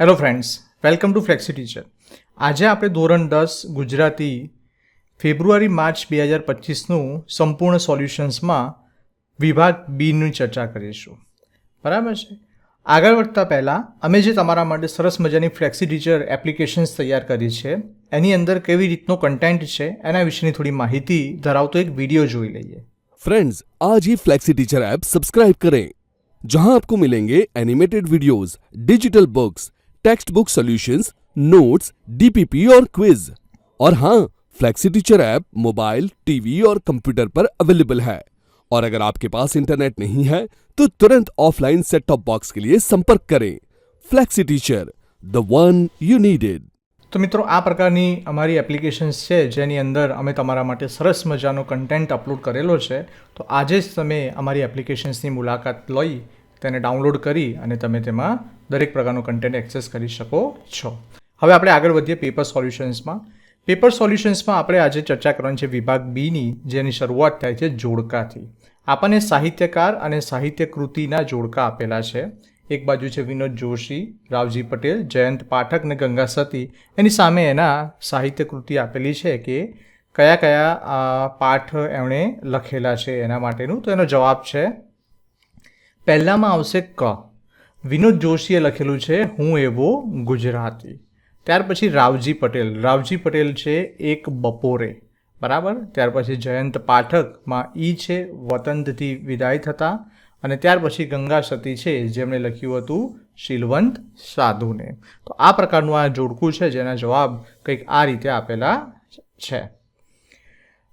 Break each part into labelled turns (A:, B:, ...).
A: hello friends welcome to Flexi teacher આજે આપણે ધોરણ દસ ગુજરાતી ફેબ્રુઆરી માર્ચ બે હજાર પચીસનું સંપૂર્ણ સોલ્યુશન્સમાં વિભાગ બીની ચર્ચા કરીશું બરાબર છે આગળ વધતા પહેલાં અમે જે તમારા માટે સરસ મજાની ફ્લેક્સી ટીચર એપ્લિકેશન્સ તૈયાર કરી છે એની અંદર કેવી રીતનો કન્ટેન્ટ છે એના વિશેની થોડી માહિતી ધરાવતો એક વિડીયો જોઈ લઈએ
B: फ्रेंड्स आज ही फ्लेक्सी टीचर ऐप सब्सक्राइब करें जहां आपको मिलेंगे animated videos digital books text book solutions notes DPP और क्विज और हाँ Flexi teacher app mobile TV और कंप्यूटर पर अवेलेबल है और अगर आपके पास इंटरनेट नहीं है तो तुरंत ऑफलाइन सेट टॉप बॉक्स के लिए संपर्क करें Flexi teacher the one you needed
A: તો મિત્રો આ પ્રકારની અમારી એપ્લિકેશન્સ છે જેની અંદર અમે તમારા માટે સરસ મજાનો કન્ટેન્ટ અપલોડ કરેલો છે તો આજે જ તમે અમારી એપ્લિકેશન્સની મુલાકાત લઈ તેને ડાઉનલોડ કરી અને તમે તેમાં દરેક પ્રકારનું કન્ટેન્ટ એક્સેસ કરી શકો છો. હવે આપણે આગળ વધીએ પેપર સોલ્યુશન્સમાં પેપર સોલ્યુશન્સમાં આપણે આજે ચર્ચા કરવાની છે વિભાગ બીની જેની શરૂઆત થાય છે જોડકાથી. આપણને સાહિત્યકાર અને સાહિત્ય કૃતિના જોડકા આપેલા છે. એક બાજુ છે વિનોદ જોશી, રાવજી પટેલ, જયંત પાઠક ને ગંગા સતી. એની સામે એના સાહિત્ય કૃતિ આપેલી છે કે કયા કયા પાઠ એમણે લખેલા છે એના માટેનું. તો એનો જવાબ છે પહેલામાં આવશે ક. વિનોદ જોશીએ લખેલું છે, હું એવો ગુજરાતી. ત્યાર પછી રાવજી પટેલ. રાવજી પટેલ છે, એક બપોરે. બરાબર? ત્યાર પછી જયંત પાઠકમાં ઈ છે, વતનથી વિદાય થતા. અને ત્યાર પછી ગંગા સતી છે, જેમણે લખ્યું હતું, શીલવંત સાધુને. તો આ પ્રકારનું આ જોડકું છે, જેના જવાબ કંઈક આ રીતે આપેલા છે.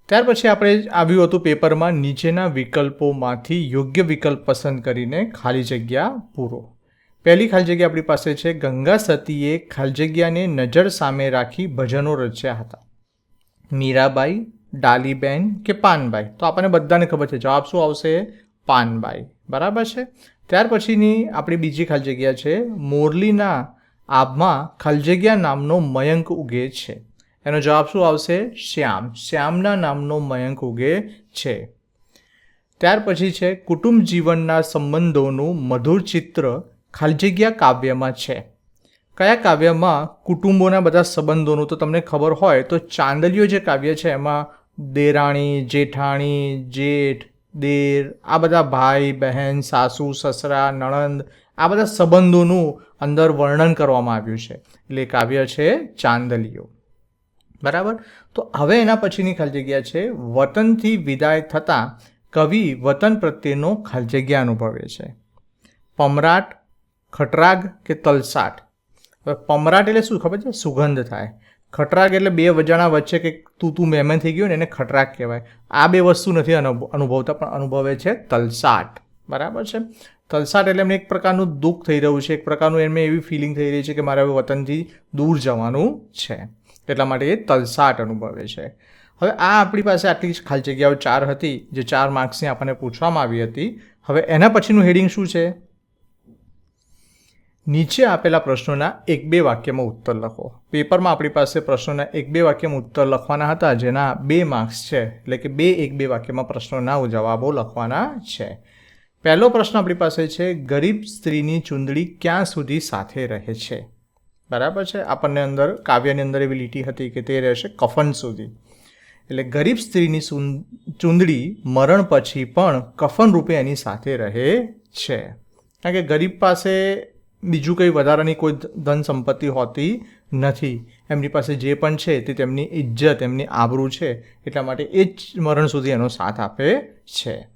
A: ત્યાર પછી આપણે આવ્યું હતું પેપરમાં નીચેના વિકલ્પોમાંથી યોગ્ય વિકલ્પ પસંદ કરીને ખાલી જગ્યા પૂરો. પહેલી ખાલી જગ્યા આપણી પાસે છે, ગંગા સતીએ ખાલી જગ્યાને નજર સામે રાખી ભજનો રચ્યા હતા. મીરાબાઈ, ડાલીબેન કે પાનબાઈ? તો આપણને બધાને ખબર છે, જવાબ શું આવશે? પાનબાઈ. બરાબર છે? ત્યાર પછીની આપણી બીજી ખાલી જગ્યા છે, મોરલીના આભમાં ખાલી નામનો મયંક ઉગે છે. એનો જવાબ શું આવશે? શ્યામ. શ્યામના નામનો મયંક ઉગે છે. ત્યાર પછી છે, કુટુંબ જીવનના સંબંધોનું મધુર ચિત્ર ખાલી જગ્યા કાવ્યમાં છે. કયા કાવ્યમાં કુટુંબોના બધા સંબંધોનું તો તમને ખબર હોય, તો ચાંદલીઓ જે કાવ્ય છે, એમાં દેરાણી, જેઠાણી, જેઠ, દેર, આ બધા ભાઈ, બહેન, સાસુ, સસરા, નણંદ, આ બધા સંબંધોનું અંદર વર્ણન કરવામાં આવ્યું છે. એટલે કાવ્ય છે ચાંદલીઓ. બરાબર? તો હવે એના પછીની ખાલી જગ્યા છે, વતનથી વિદાય થતાં કવિ વતન પ્રત્યેનો ખાલી જગ્યા અનુભવે છે. પમરાટ, ખટરાગ કે તલસાટ? હવે પમરાટ એટલે શું? ખબર છે? સુગંધ થાય. ખટરાગ એટલે બે વજાણા વચ્ચે કે તું તું મહેમાન થઈ ગયું ને એને ખટરાગ કહેવાય. આ બે વસ્તુ નથી અનુભ, અનુભવતા, પણ અનુભવે છે તલસાટ. બરાબર છે? તલસાટ એટલે એમને એક પ્રકારનું દુઃખ થઈ રહ્યું છે, એક પ્રકારનું એમને એવી ફિલિંગ થઈ રહી છે કે મારે હવે વતનથી દૂર જવાનું છે. એટલા માટે એ તલસાટ અનુભવે છે. હવે આ આપણી પાસે આટલી ખાલી જગ્યાઓ ચાર હતી, જે ચાર માર્ક્સની આપણને પૂછવામાં આવી હતી. હવે એના પછીનું હેડિંગ શું છે? નીચે આપેલા પ્રશ્નોના એક બે વાક્યમાં ઉત્તર લખો. પેપરમાં આપણી પાસે પ્રશ્નોના એક બે વાક્યમાં ઉત્તર લખવાના હતા, જેના બે માર્ક્સ છે. એટલે કે બે એક બે વાક્યમાં પ્રશ્નોના જવાબો લખવાના છે. પહેલો પ્રશ્ન આપણી પાસે છે, ગરીબ સ્ત્રીની ચૂંદડી ક્યાં સુધી સાથે રહે છે? બરાબર છે? આપણને અંદર કાવ્યની અંદર એવી લીટી હતી કે તે રહેશે કફન સુધી. એટલે ગરીબ સ્ત્રીની ચૂંદડી મરણ પછી પણ કફન રૂપે એની સાથે રહે છે. કારણ કે ગરીબ પાસે બીજું કંઈ વધારાની કોઈ ધન સંપત્તિ હોતી નથી. એમની પાસે જે પણ છે તે તેમની ઇજ્જત, એમની આબરૂ છે. એટલા માટે એ જ મરણ સુધી એનો સાથ આપે છે.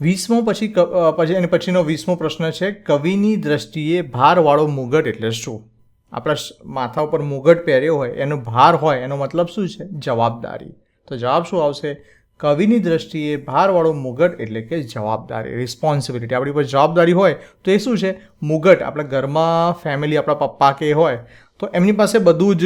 A: વીસમો પછી પછી એની પછીનો વીસમો પ્રશ્ન છે, કવિની દ્રષ્ટિએ ભારવાળો મુગટ એટલે શું? આપણા માથા ઉપર મુગટ પહેર્યો હોય, એનો ભાર હોય, એનો મતલબ શું છે? જવાબદારી. તો જવાબ શું આવશે? કવિની દ્રષ્ટિએ ભારવાળો મુગટ એટલે કે જવાબદારી રિસ્પોન્સિબિલિટી આપણી પર જવાબદારી હોય, તો એ શું છે? મુગટ. આપણા ઘરમાં ફેમિલી આપણા પપ્પા કે હોય, તો એમની પાસે બધું જ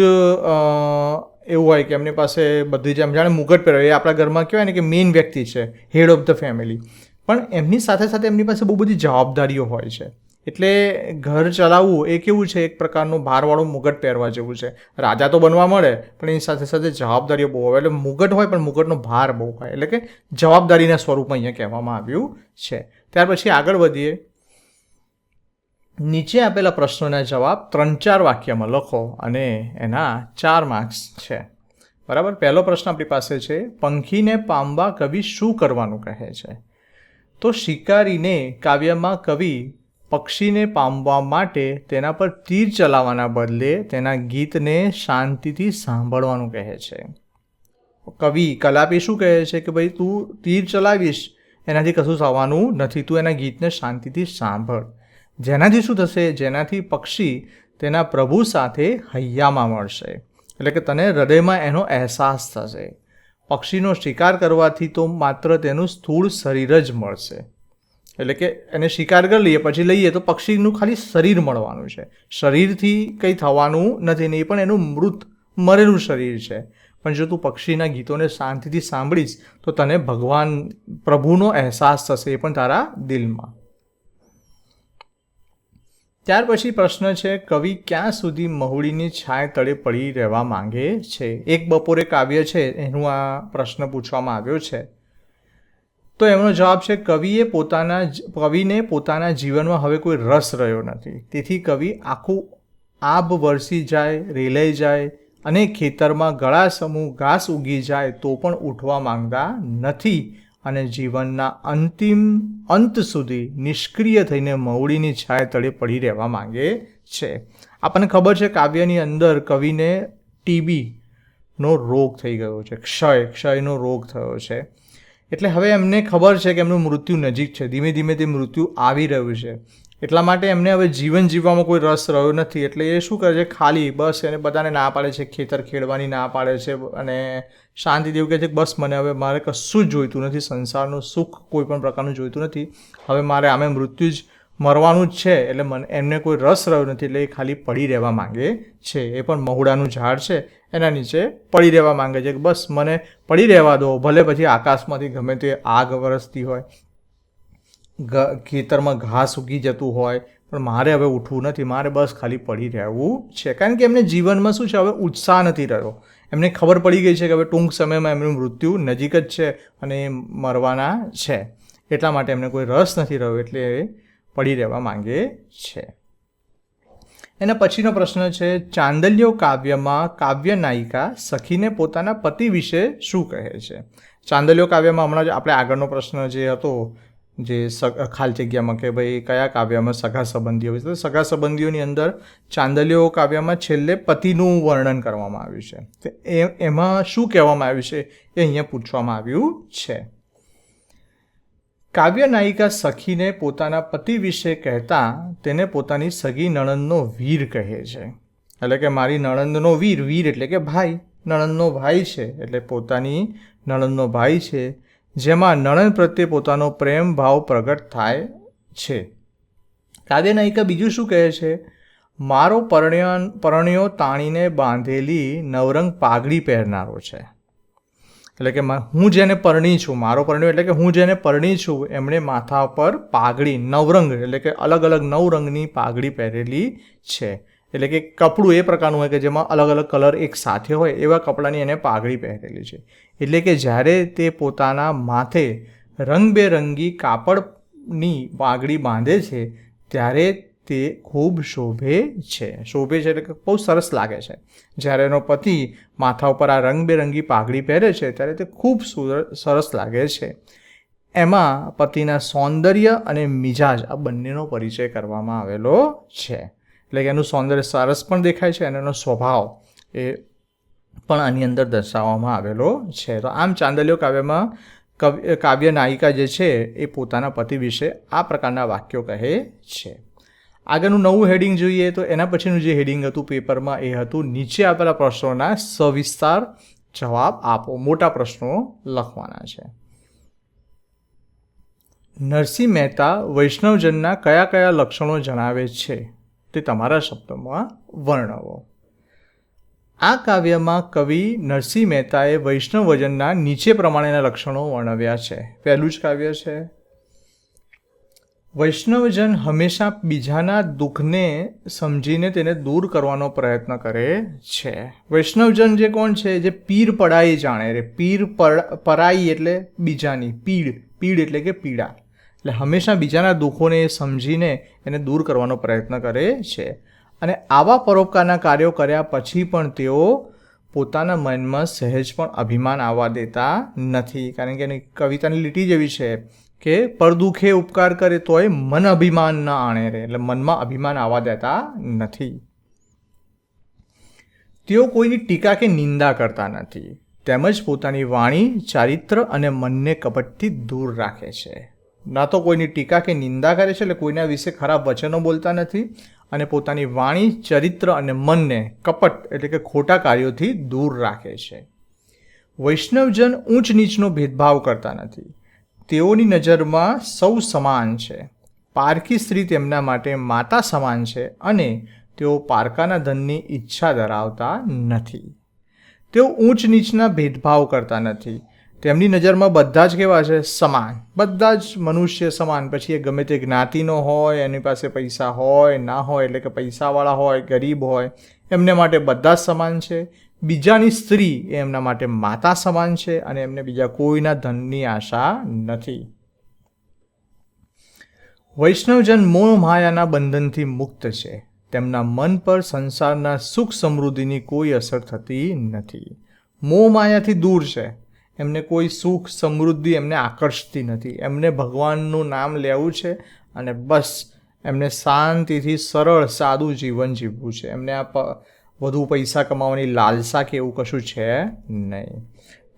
A: એવું હોય કે એમની પાસે બધી જેમ જાણે મુગટ પહેર્યો. એ આપણા ઘરમાં કહેવાય ને કે મેઇન વ્યક્તિ છે હેડ ઓફ ધ ફેમિલી પણ એમની સાથે સાથે એમની પાસે બહુ બધી જવાબદારીઓ હોય છે. એટલે ઘર ચલાવવું એ કેવું છે? એક પ્રકારનું ભારવાળું મુગટ પહેરવા જેવું છે. રાજા તો બનવા મળે, પણ એની સાથે સાથે જવાબદારીઓ બહુ હોય. એટલે મુગટ હોય, પણ મુગટનો ભાર બહુ હોય. એટલે કે જવાબદારીના સ્વરૂપમાં અહીંયા કહેવામાં આવ્યું છે. ત્યાર પછી આગળ વધીએ. નીચે આપેલા પ્રશ્નોના જવાબ ત્રણ ચાર વાક્યમાં લખો અને એના ચાર માર્ક્સ છે. બરાબર? પહેલો પ્રશ્ન આપણી પાસે છે, પંખીને પામવા કવિ શું કરવાનું કહે છે? તો શિકારીને કાવ્યમાં કવિ પક્ષીને પામવા માટે તેના પર તીર ચલાવવાના બદલે તેના ગીતને શાંતિથી સાંભળવાનું કહે છે. કવિ કલાપી શું કહે છે કે ભાઈ, તું તીર ચલાવીશ, એનાથી કશું થવાનું નથી. તું એના ગીતને શાંતિથી સાંભળ. જેનાથી શું થશે? જેનાથી પક્ષી તેના પ્રભુ સાથે હૈયામાં મળશે. એટલે કે તને હૃદયમાં એનો અહેસાસ થશે. પક્ષીનો શિકાર કરવાથી તો માત્ર તેનું સ્થૂળ શરીર જ મળશે. એટલે કે એને શિકાર કરી લઈએ, પછી લઈએ તો પક્ષીનું ખાલી શરીર મળવાનું છે. શરીરથી કંઈ થવાનું નથી, નહીં પણ એનું મૃત, મરેલું શરીર છે. પણ જો તું પક્ષીના ગીતોને શાંતિથી સાંભળીશ, તો તને ભગવાન પ્રભુનો અહેસાસ થશે એ પણ તારા દિલમાં. ત્યાર પછી પ્રશ્ન છે, કવિ ક્યાં સુધી મહુડીની છાય તળે પડી રહેવા માંગે છે? એક બપોરે કાવ્ય છે, એનું આ પ્રશ્ન પૂછવામાં આવ્યો છે. તો એમનો જવાબ છે, કવિએ પોતાના કવિને પોતાના જીવનમાં હવે કોઈ રસ રહ્યો નથી. તેથી કવિ આખું આબ વરસી જાય, રેલાઈ જાય અને ખેતરમાં ગળા સમૂહ ઘાસ ઉગી જાય તો પણ ઉઠવા માંગતા નથી. અને જીવનના અંતિમ અંત સુધી નિષ્ક્રિય થઈને મવડીની છાય તળે પડી રહેવા માંગે છે. આપણને ખબર છે કાવ્યની અંદર કવિને ટીબીનો રોગ થઈ ગયો છે. ક્ષય, ક્ષયનો રોગ થયો છે. એટલે હવે એમને ખબર છે કે એમનું મૃત્યુ નજીક છે. ધીમે ધીમે તે મૃત્યુ આવી રહ્યું છે. એટલા માટે એમને હવે જીવન જીવવામાં કોઈ રસ રહ્યો નથી. એટલે એ શું કરે છે? ખાલી બસ એને બધાને ના પાડે છે, ખેતર ખેડવાની ના પાડે છે અને શાંતિ એવું કહે છે બસ મને હવે મારે કશું જ જોઈતું નથી, સંસારનું સુખ કોઈ પણ પ્રકારનું જોઈતું નથી. હવે મારે આમે મૃત્યુ જ મરવાનું જ છે, એટલે મને એમને કોઈ રસ રહ્યો નથી, એટલે એ ખાલી પડી રહેવા માંગે છે. એ પણ મહુડાનું ઝાડ છે, એના નીચે પડી રહેવા માંગે છે કે બસ મને પડી રહેવા દો, ભલે પછી આકાશમાંથી ગમે તે આગ વરસતી હોય. ખેતરમાં ઘાસ ઉગી જતું હોય, પણ મારે હવે ઉઠવું નથી, મારે બસ ખાલી પડી રહેવું છે. કારણ કે એમને જીવનમાં શું છે, હવે ઉત્સાહ નથી રહ્યો. એમને ખબર પડી ગઈ છે કે હવે ટૂંક સમયમાં એમનું મૃત્યુ નજીક જ છે અને મરવાના છે. એટલા માટે એમને કોઈ રસ નથી રહ્યો, એટલે એ પડી રહેવા માંગે છે. એના પછીનો પ્રશ્ન છે ચાંદલ્યો કાવ્યમાં કાવ્ય નાયિકા સખીને પોતાના પતિ વિશે શું કહે છે? ચાંદલ્યો કાવ્યમાં હમણાં જ આપણે આગળનો પ્રશ્ન જે હતો જે ખાલી જગ્યામાં કે ભાઈ કયા કાવ્યમાં સગા સંબંધીઓ વિશે સગા સંબંધીઓની અંદર ચાંદલીઓ કાવ્યમાં છેલ્લે પતિનું વર્ણન કરવામાં આવ્યું છે. એ, એમાં શું કહેવામાં આવ્યું છે એ અહીંયા પૂછવામાં આવ્યું છે. કાવ્ય નાયિકા સખીને પોતાના પતિ વિશે કહેતા તેને પોતાની સગી નણંદનો વીર કહે છે. એટલે કે મારી નણંદનો વીર વીર એટલે કે ભાઈ. નણંદનો ભાઈ છે એટલે પોતાની નણંદનો ભાઈ છે. જેમાં નણંદ પ્રત્યે પોતાનો પ્રેમ ભાવ પ્રગટ થાય છે. કાવ્ય નાયિકા બીજું શું કહે છે? મારો પરણ્ય, પરણ્યો તાણીને બાંધેલી નવરંગ પાઘડી પહેરનારો છે. એટલે કે હું જેને પરણી છું, મારો પરણ્યો એટલે કે હું જેને પરણી છું, એમણે માથા પર પાઘડી, નવરંગ એટલે કે અલગ અલગ નવ રંગની પાઘડી પહેરેલી છે. એટલે કે કપડું એ પ્રકારનું હોય કે જેમાં અલગ અલગ કલર એક સાથે હોય, એવા કપડાની એને પાઘડી પહેરેલી છે. એટલે કે જ્યારે તે પોતાના માથે રંગબેરંગી કાપડની પાઘડી બાંધે છે, ત્યારે તે ખૂબ શોભે છે. શોભે છે એટલે કે બહુ સરસ લાગે છે. જ્યારે એનો પતિ માથા ઉપર આ રંગબેરંગી પાઘડી પહેરે છે, ત્યારે તે ખૂબ સુર સરસ લાગે છે. એમાં પતિના સૌંદર્ય અને મિજાજ આ બંનેનો પરિચય કરવામાં આવેલો છે. એટલે કે એનું સૌંદર્ય સરસ પણ દેખાય છે અને એનો સ્વભાવ એ પણ આની અંદર દર્શાવવામાં આવેલો છે. તો આમ ચાંદલિયો કાવ્યમાં કવ્ય, કાવ્ય નાયિકા જે છે એ પોતાના પતિ વિશે આ પ્રકારના વાક્યો કહે છે. આગળનું નવું હેડિંગ જોઈએ તો એના પછીનું જે હેડિંગ હતું પેપરમાં એ હતું, નીચે આપેલા પ્રશ્નોના સવિસ્તાર જવાબ આપો. મોટા પ્રશ્નો લખવાના છે. નરસિંહ મહેતા વૈષ્ણવજનના કયા કયા લક્ષણો જણાવે છે? તે તમારા શબ્દોમાં વર્ણવો. આ કાવ્યમાં કવિ નરસિંહ મહેતાએ વૈષ્ણવજનના નીચે પ્રમાણેના લક્ષણો વર્ણવ્યા છે. પહેલું જ કાવ્ય છે, વૈષ્ણવજન હંમેશા બીજાના દુઃખને સમજીને તેને દૂર કરવાનો પ્રયત્ન કરે છે. વૈષ્ણવજન જે કોણ છે? જે પીર પડાઈ જાણે રે. પીર પર- પરાઈ એટલે બીજાની. પીડ. પીડ એટલે કે પીડા. એટલે હંમેશા બીજાના દુઃખોને સમજીને એને દૂર કરવાનો પ્રયત્ન કરે છે. અને આવા પરોપકારના કાર્યો કર્યા પછી પણ તેઓ પોતાના મનમાં સહેજ પણ અભિમાન આવવા દેતા નથી. કારણ કે એની કવિતાની લીટી જેવી છે કે પરદુખે ઉપકાર કરે તોય મન અભિમાન ન આણે રે. એટલે મનમાં અભિમાન આવવા દેતા નથી. તેઓ કોઈની ટીકા કે નિંદા કરતા નથી. તેમજ પોતાની વાણી ચારિત્ર અને મનને કપટથી દૂર રાખે છે. ના તો કોઈની ટીકા કે નિંદા કરે છે એટલે કોઈના વિશે ખરાબ વચનો બોલતા નથી અને પોતાની વાણી, ચરિત્ર અને મનને કપટ એટલે કે ખોટા કાર્યોથી દૂર રાખે છે. વૈષ્ણવજન ઊંચ નીચનો ભેદભાવ કરતા નથી. તેઓની નજરમાં સૌ સમાન છે. પારકી સ્ત્રી તેમના માટે માતા સમાન છે અને તેઓ પારકાના ધનની ઈચ્છા ધરાવતા નથી. તેઓ ઊંચ નીચના ભેદભાવ કરતા નથી. તેમની નજરમાં બધા જ કેવા છે? સમાન. બધા જ મનુષ્ય સમાન. પછી એ ગમે તે જ્ઞાતિનો હોય, એની પાસે પૈસા હોય, ના હોય, એટલે કે પૈસાવાળા હોય, ગરીબ હોય, એમને માટે બધા જ સમાન છે. બીજાની સ્ત્રી એ એમના માટે માતા સમાન છે અને એમને બીજા કોઈના ધનની આશા નથી. વૈષ્ણવજન મોહ માયાના બંધનથી મુક્ત છે. તેમના મન પર સંસારના સુખ સમૃદ્ધિની કોઈ અસર થતી નથી. મોહ માયાથી દૂર છે. એમને કોઈ સુખ સમૃદ્ધિ એમને આકર્ષતી નથી. એમને ભગવાનનું નામ લેવું છે અને બસ એમને શાંતિથી સરળ સાદું જીવન જીવવું છે. એમને આ વધુ પૈસા કમાવાની લાલસા કે એવું કશું છે નહીં.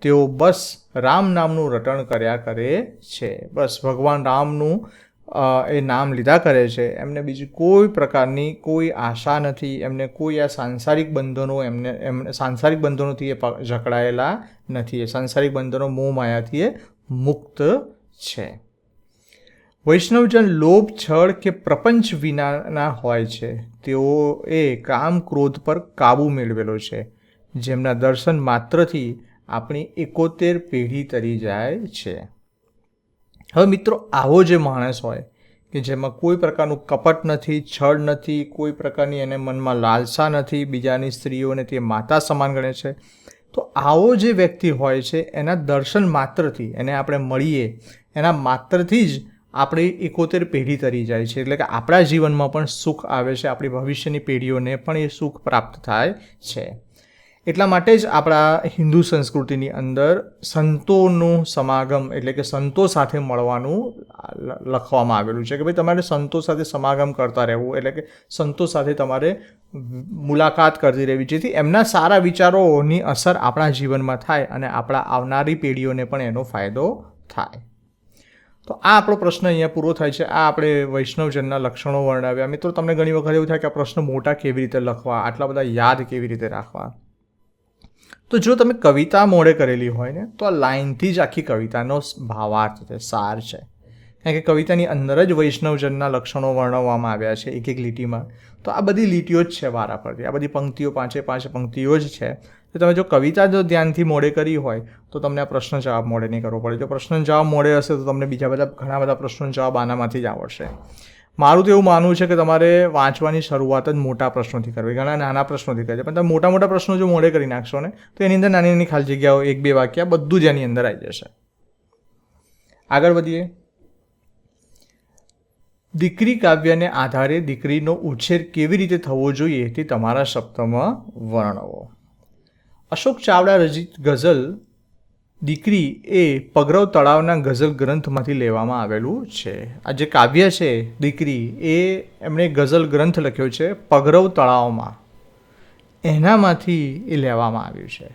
A: તેઓ બસ રામ નામનું રટણ કર્યા કરે છે. બસ ભગવાન રામનું એ નામ લીધા કરે છે, એમને બીજી કોઈ પ્રકારની કોઈ આશા નથી, એમને કોઈ આ સાંસારિક બંધનો એમને એમને સાંસારિક બંધનોથી એ જકડાયેલા નથી, એ સાંસારિક બંધનો મોહ માયાથી એ મુક્ત છે. વૈષ્ણવજન લોભ, છળ કે પ્રપંચ વિનાના હોય છે તેઓએ કામ ક્રોધ પર કાબૂ મેળવેલો છે, જેમના દર્શન માત્રથી આપણી એકોતેર પેઢી તરી જાય છે. હવે મિત્રો, આવો જે માણસ હોય, કે જેમાં કોઈ પ્રકારનું કપટ નથી, છળ નથી, કોઈ પ્રકારની એને મનમાં લાલસા નથી, બીજાની સ્ત્રીઓને તે માતા સમાન ગણે છે, તો આવો જે વ્યક્તિ હોય છે, એના દર્શન માત્રથી, એને આપણે મળીએ, એના માત્રથી જ આપણી એકોતેર પેઢી તરી જાય છે. એટલે કે આપણા જીવનમાં પણ સુખ આવે છે, આપણી ભવિષ્યની પેઢીઓને પણ એ સુખ પ્રાપ્ત થાય છે. એટલા માટે જ આપણા હિન્દુ સંસ્કૃતિની અંદર સંતોનું સમાગમ એટલે કે સંતો સાથે મળવાનું લખવામાં આવેલું છે કે ભાઈ તમારે સંતો સાથે સમાગમ કરતા રહેવું એટલે કે સંતો સાથે તમારે મુલાકાત કરતી રહેવી, જેથી એમના સારા વિચારોની અસર આપણા જીવનમાં થાય અને આપણા આવનારી પેઢીઓને પણ એનો ફાયદો થાય. તો આ આપણો પ્રશ્ન અહીંયા પૂરો થાય છે. આ આપણે વૈષ્ણવજનના લક્ષણો વર્ણવ્યા. મિત્રો, તમને ઘણી વખત એવું થાય કે આ પ્રશ્ન મોટા કેવી રીતે લખવા? આટલા બધા યાદ કેવી રીતે રાખવા? તો જો તમે કવિતા મોડે કરેલી હોય ને, તો આ લાઇનથી જ આખી કવિતાનો ભાવાર્થ છે, સાર છે. કારણ કે કવિતાની અંદર જ વૈષ્ણવજનના લક્ષણો વર્ણવવામાં આવ્યા છે, એક એક લીટીમાં. તો આ બધી લીટીઓ જ છે વારા પરથી. આ બધી પંક્તિઓ પાંચે પાંચ પંક્તિઓ જ છે. તો તમે જો કવિતા જો ધ્યાનથી મોડે કરી હોય, તો તમને આ પ્રશ્ન જવાબ મોડે નહીં કરવો પડે. જો પ્રશ્ન જવાબ મોડે હશે, તો તમને બીજા બધા, ઘણા બધા પ્રશ્નો જવાબ આનામાંથી જ આવડશે. મારું તો એવું માનવું છે કે તમારે વાંચવાની શરૂઆત જ મોટા પ્રશ્નોથી કરવી, ઘણા નાના પ્રશ્નોથી કરવી. પણ તમે મોટા મોટા પ્રશ્નો જો મોડે કરી નાખશો ને, તો એની અંદર નાની નાની ખાલી જગ્યાઓ, એક બે વાક્ય, બધું જ એની અંદર આવી જશે. આગળ વધીએ. દીકરી કાવ્યને આધારે દીકરીનો ઉછેર કેવી રીતે થવો જોઈએ તે તમારા શબ્દમાં વર્ણવો. અશોક ચાવડા રચિત ગઝલ દીકરી એ પગરવ તળાવના ગઝલ ગ્રંથમાંથી લેવામાં આવેલું છે. આ જે કાવ્ય છે દીકરી એ એમણે ગઝલ ગ્રંથ લખ્યો છે પગરવ તળાવમાં. એનામાંથી એ લેવામાં આવ્યું છે.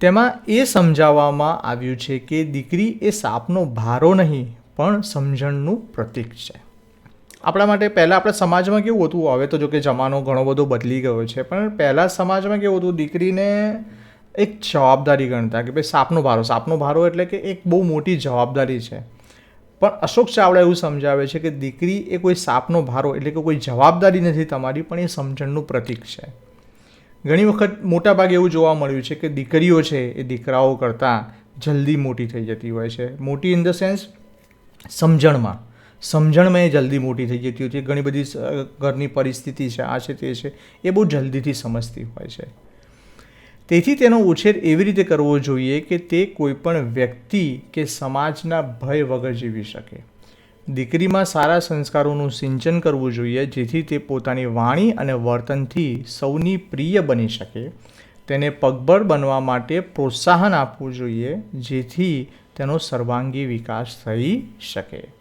A: તેમાં એ સમજાવવામાં આવ્યું છે કે દીકરી એ સાપનો ભારો નહીં, પણ સમજણનું પ્રતીક છે. આપણા માટે પહેલાં આપણા સમાજમાં કેવું હતું? હવે તો જો કે જમાનો ઘણો બધો બદલી ગયો છે, પણ પહેલાં સમાજમાં કેવું હતું? દીકરીને એક જવાબદારી ગણતા કે ભાઈ સાપનો ભારો સાપનો ભારો એટલે કે એક બહુ મોટી જવાબદારી છે. પણ અશોક ચાવડા એવું સમજાવે છે કે દીકરી એ કોઈ સાપનો ભારો એટલે કે કોઈ જવાબદારી નથી તમારી, પણ એ સમજણનું પ્રતીક છે. ઘણી વખત મોટાભાગે એવું જોવા મળ્યું છે કે દીકરીઓ છે એ દીકરાઓ કરતાં જલ્દી મોટી થઈ જતી હોય છે. મોટી ઇન ધ સેન્સ સમજણમાં. સમજણમાં એ જલ્દી મોટી થઈ જતી હોય છે. ઘણી બધી ઘરની પરિસ્થિતિ છે, આ છે, તે છે, એ બહુ જલ્દીથી સમજતી હોય છે. તેથી તેનો ઉછેર એવી રીતે કરવો જોઈએ કે તે કોઈપણ વ્યક્તિ કે સમાજના ભય વગર જીવી શકે. દીકરીમાં સારા સંસ્કારોનું સિંચન કરવું જોઈએ, જેથી તે પોતાની વાણી અને વર્તનથી સૌની પ્રિય બની શકે. તેને પગભર બનવા માટે પ્રોત્સાહન આપવું જોઈએ, જેથી તેનો સર્વાંગી વિકાસ થઈ શકે.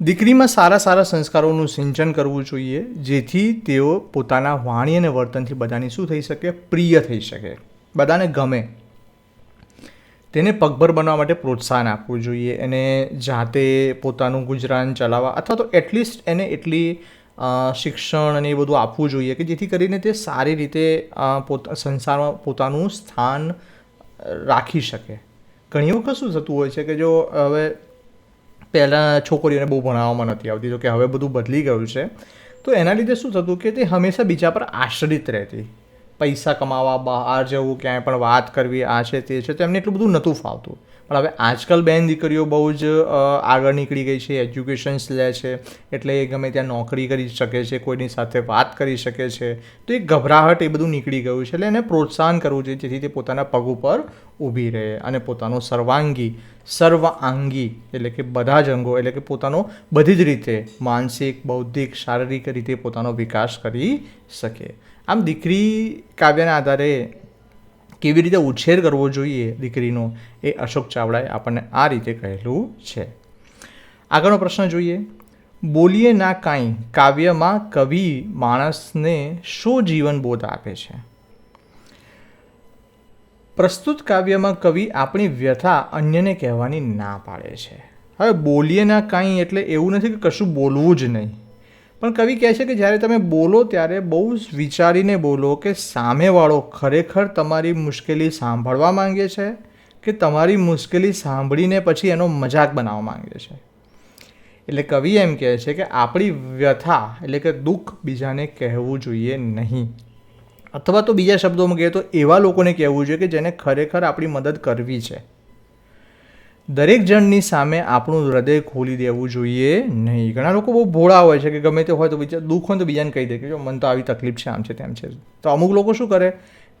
A: દીકરીમાં સારા સારા સંસ્કારોનું સિંચન કરવું જોઈએ, જેથી તેઓ પોતાના વાણી અને વર્તનથી બધાની શું થઈ શકે? પ્રિય થઈ શકે. બધાને ગમે. તેને પગભર બનવા માટે પ્રોત્સાહન આપવું જોઈએ. એને જાતે પોતાનું ગુજરાન ચલાવવા અથવા તો એટલીસ્ટ એને એટલી શિક્ષણ અને એ બધું આપવું જોઈએ કે જેથી કરીને તે સારી રીતે પોતા, સંસારમાં પોતાનું સ્થાન રાખી શકે. ઘણી વખત શું થતું હોય છે કે જો હવે પહેલાં છોકરીઓને બહુ ભણાવવામાં નથી આવતી તો કે હવે બધું બદલી ગયું છે. તો એના લીધે શું થતું કે તે હંમેશા બીજા પર આશ્રિત રહેતી. પૈસા કમાવા, બહાર જવું, ક્યાંય પણ વાત કરવી, આ છે, તે છે, તો એમને એટલું બધું નહોતું ફાવતું. પણ હવે આજકાલ બેન દીકરીઓ બહુ જ આગળ નીકળી ગઈ છે એજ્યુકેશન્સ લે છે, એટલે એ ગમે ત્યાં નોકરી કરી શકે છે, કોઈની સાથે વાત કરી શકે છે, તો એ ગભરાહટ એ બધું નીકળી ગયું છે, એટલે એને પ્રોત્સાહન કરવું જોઈએ, જેથી તે પોતાના પગ ઉપર ઊભી રહે અને પોતાનો સર્વાંગી સર્વાંગી એટલે કે બધા જ અંગો, એટલે કે પોતાનો બધી જ રીતે માનસિક, બૌદ્ધિક, શારીરિક રીતે પોતાનો વિકાસ કરી શકે. આમ દીકરી કાવ્યના આધારે કેવી રીતે ઉછેર કરવો જોઈએ દીકરીનો એ અશોક ચાવડાએ આપણને આ રીતે કહેલું છે. આગળનો પ્રશ્ન જોઈએ. બોલીએ ના કાંઈ, કાવ્યમાં કવિ માણસને શું જીવન બોધ આપે છે? પ્રસ્તુત કાવ્યમાં કવિ આપણી વ્યથા અન્યને કહેવાની ના પાડે છે. હવે બોલીએ ના કાંઈ એટલે એવું નથી કે કશું બોલવું જ નહીં. પણ કવિ કહે છે કે જ્યારે તમે બોલો ત્યારે બહુ જ વિચારીને બોલો કે સામેવાળો ખરેખર તમારી મુશ્કેલી સાંભળવા માંગે છે કે તમારી મુશ્કેલી સાંભળીને પછી એનો મજાક બનાવવા માંગે છે? એટલે કવિ એમ કહે છે કે આપણી વ્યથા એટલે કે દુઃખ બીજાને કહેવું જોઈએ નહીં. અથવા તો બીજા શબ્દોમાં કહીએ તો એવા લોકોને કહેવું જોઈએ કે જેને ખરેખર આપણી મદદ કરવી છે. દરેક જણની સામે આપણું હૃદય ખોલી દેવું જોઈએ નહીં. ઘણા લોકો બહુ ભોળા હોય છે કે ગમે તે હોય તો બીજા દુઃખ હોય તો બીજાને કહી દે કે જો મને તો આવી તકલીફ છે, આમ છે તેમ છે. તો અમુક લોકો શું કરે?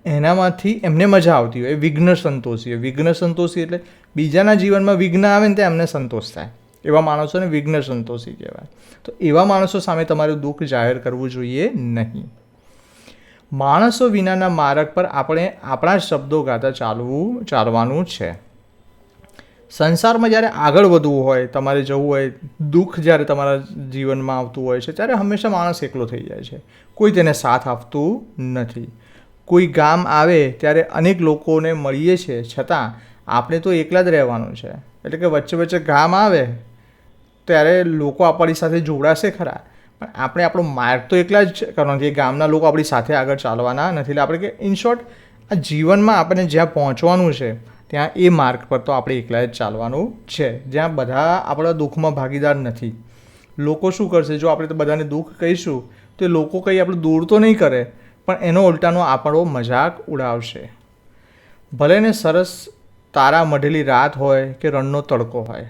A: એનામાંથી એમને મજા આવતી હોય. એ વિઘ્ન સંતોષી હોય. વિઘ્ન સંતોષી એટલે બીજાના જીવનમાં વિઘ્ન આવે ને તે એમને સંતોષ થાય. એવા માણસોને વિઘ્ન સંતોષી કહેવાય. તો એવા માણસો સામે તમારું દુઃખ જાહેર કરવું જોઈએ નહીં. માણસો વિનાના માર્ગ પર આપણે આપણા શબ્દો ગાતા ચાલવું ચાલવાનું છે. સંસારમાં જ્યારે આગળ વધવું હોય, તમારે જવું હોય, દુઃખ જ્યારે તમારા જીવનમાં આવતું હોય છે, ત્યારે હંમેશા માણસ એકલો થઈ જાય છે. કોઈ તેને સાથ આપતું નથી. કોઈ ગામ આવે ત્યારે અનેક લોકોને મળીએ છીએ, છતાં આપણે તો એકલા જ રહેવાનું છે. એટલે કે વચ્ચે વચ્ચે ગામ આવે, ત્યારે લોકો આપણી સાથે જોડાશે ખરા. પણ આપણે આપણો માર્ગ તો એકલા જ કરવાનો છે ગામના લોકો આપણી સાથે આગળ ચાલવાના નથી. એટલે આપણે કે ઇન શોર્ટ આ જીવનમાં આપણને જ્યાં પહોંચવાનું છે ત્યાં એ માર્ગ પર તો આપણે એકલા જ ચાલવાનું છે. જ્યાં બધા આપણા દુઃખમાં ભાગીદાર નથી. લોકો શું કરશે? જો આપણે તો બધાને દુઃખ કહીશું, તો લોકો કંઈ આપણે દૂર તો નહીં કરે, પણ એનો ઉલટાનો આપણો મજાક ઉડાવશે. ભલે ને સરસ તારા મઢેલી રાત હોય કે રણનો તડકો હોય,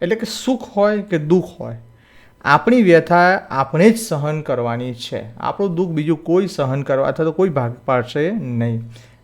A: એટલે કે સુખ હોય કે દુઃખ હોય, આપણી વ્યથા આપણે જ સહન કરવાની છે. આપણું દુઃખ બીજું કોઈ સહન કરવા અથવા તો કોઈ ભાગ પાડશે નહીં.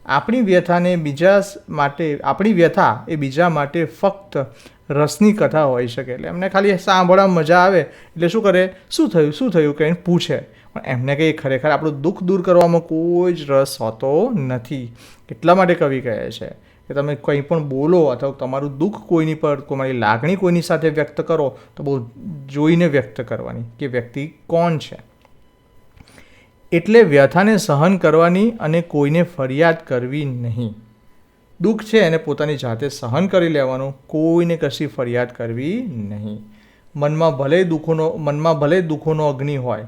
A: આપણી વ્યથાને બીજા માટે, આપણી વ્યથા એ બીજા માટે ફક્ત રસની કથા હોઈ શકે. એટલે એમને ખાલી સાંભળવા મજા આવે, એટલે શું કરે? શું થયું? શું થયું? કહીને પૂછે. પણ એમને કંઈ ખરેખર આપણું દુઃખ દૂર કરવામાં કોઈ જ રસ હોતો નથી. એટલા માટે કવિ કહે છે કે તમે કંઈ પણ બોલો અથવા તમારું દુઃખ કોઈની પર, તમારી લાગણી કોઈની સાથે વ્યક્ત કરો, તો બહુ જોઈને વ્યક્ત કરવાની કે વ્યક્તિ કોણ છે. એટલે વ્યથાને સહન કરવાની અને કોઈને ફરિયાદ કરવી નહીં. દુઃખ છે એને પોતાની જાતે સહન કરી લેવાનું, કોઈને કશી ફરિયાદ કરવી નહીં. મનમાં ભલે દુઃખોનો, મનમાં ભલે દુઃખોનો અગ્નિ હોય,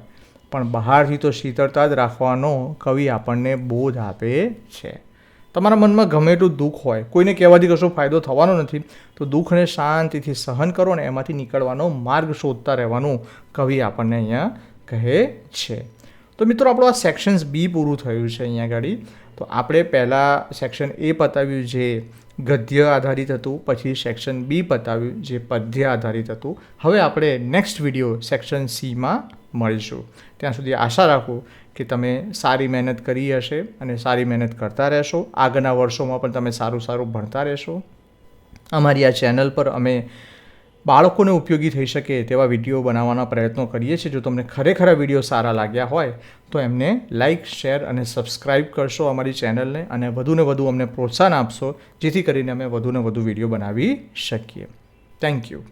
A: પણ બહારથી તો શીતળતા જ રાખવાનો કવિ આપણને બોધ આપે છે. તમારા મનમાં ગમે એટલું દુઃખ હોય, કોઈને કહેવાથી કશો ફાયદો થવાનો નથી, તો દુઃખને શાંતિથી સહન કરો ને એમાંથી નીકળવાનો માર્ગ શોધતા રહેવાનું કવિ આપણને અહીંયા કહે છે. તો મિત્રો, આપણું આ સેક્શન્સ બી પૂરું થયું છે અહીંયા આગળ. તો આપણે પહેલાં સેક્શન એ પતાવ્યું જે ગદ્ય આધારિત હતું, પછી સેક્શન બી પતાવ્યું જે પદ્ય આધારિત હતું. હવે આપણે નેક્સ્ટ વીડિયો સેક્શન સીમાં મળીશું. ત્યાં સુધી આશા રાખું કે તમે સારી મહેનત કરી હશે અને સારી મહેનત કરતા રહેશો. આગળના વર્ષોમાં પણ તમે સારું સારું ભણતા રહેશો. અમારી આ ચેનલ પર અમે બાળકોને ઉપયોગી થઈ શકે તેવા વીડિયો બનાવવાના પ્રયત્નો કરીએ છીએ. જો તમને ખરેખર આ વીડિયો સારા લાગ્યા હોય, તો એમને લાઇક શેર અને સબસ્ક્રાઇબ કરશો અમારી ચેનલને અને વધુને વધુ અમને પ્રોત્સાહન આપશો, જેથી કરીને અમે વધુને વધુ વીડિયો બનાવી શકીએ. Thank you